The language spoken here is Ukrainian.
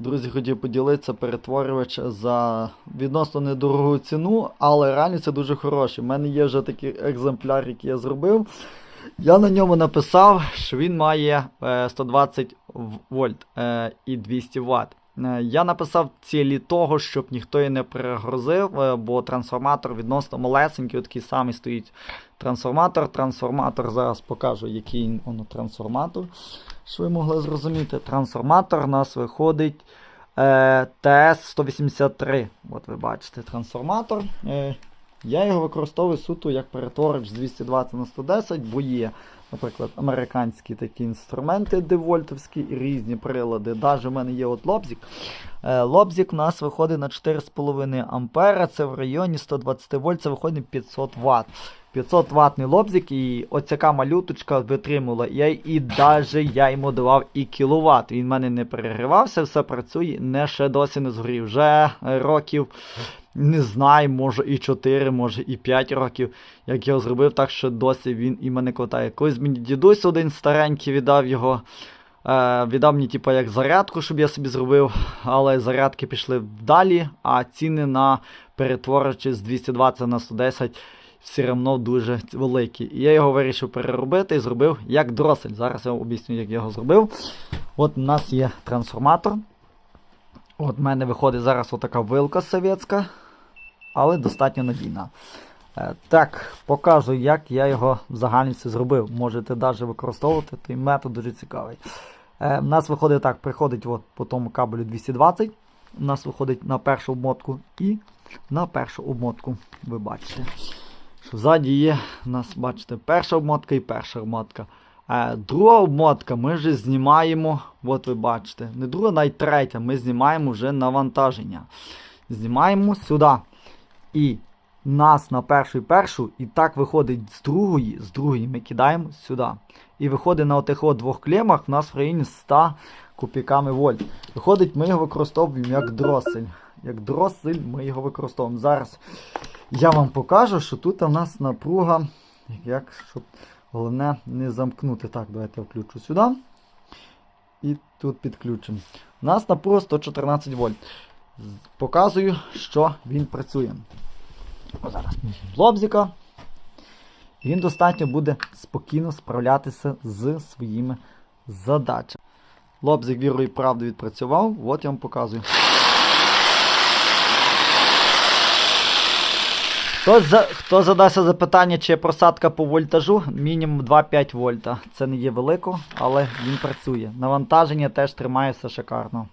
Друзі, хотів поділитися перетворювач за відносно недорогу ціну, але реально це дуже хороший. У мене є вже такий екземпляр, який я зробив. Я на ньому написав, що він має е, 120 вольт е, і 200 Вт. Е, Я написав цілі того, щоб ніхто її не перегрузив, е, бо трансформатор відносно малесенький, такий самий стоїть трансформатор. Трансформатор зараз покажу, який воно трансформатор. Що ви могли зрозуміти? Трансформатор у нас виходить е, TS-183. От ви бачите трансформатор. Е, я його використовую суто як перетвореч з 220 на 110, бо є, наприклад, американські такі інструменти девольтовські і різні прилади. Навіть у мене є от лобзик. Е, лобзик у нас виходить на 4,5 ампера, це в районі 120 вольт, це виходить 500 Вт. 500 ватний лобзик, і оцяка малюточка витримувала. Я, і навіть я йому давав і кіловат. Він в мене не перегрівався, все працює, не ще досі не згорів. Вже років, не знаю, може і 4, може і 5 років, як я його зробив, так що досі він і мене катає. Колись мені дідусь один старенький віддав його. Е, віддав мені, типу, як зарядку, щоб я собі зробив, але зарядки пішли вдалі, а ціни на перетворювачі з 220 на 110 все одно дуже великі. І я його вирішив переробити і зробив як дросель. Зараз я вам об'ясню, як я його зробив. От у нас є трансформатор. От в мене виходить зараз отака вилка совєтська, але достатньо надійна. Е, Так, покажу, як я його в загальності зробив. Можете навіть використовувати, той метод дуже цікавий. Е, У нас виходить так, приходить от по тому кабелю 220. У нас виходить на першу обмотку і на першу обмотку. Ви бачите. Що ззаді є, у нас, бачите, перша обмотка і перша обмотка. Е, друга обмотка ми вже знімаємо, от ви бачите, не друга, навіть третя, ми знімаємо вже навантаження. Знімаємо сюди. І нас на першу і першу, і так виходить з другої, з другої ми кидаємо сюди. І виходить на отих от двох клемах в нас в районі 100 копійками вольт. Виходить, ми його використовуємо як дросель. Як дросель ми його використовуємо. Зараз я вам покажу, що тут у нас напруга, як щоб головне не замкнути. Так, давайте я включу сюди. І тут підключимо. У нас напруга 114 вольт. Показую, що він працює. О, зараз лобзика. Він достатньо буде спокійно справлятися з своїми задачами. Лобзик вірою і правду відпрацював, от я вам показую. Хто, за, хто задасться запитання, чи є просадка по вольтажу, мінімум 2-5 вольта. Це не є велико, але він працює. Навантаження теж тримає все шикарно.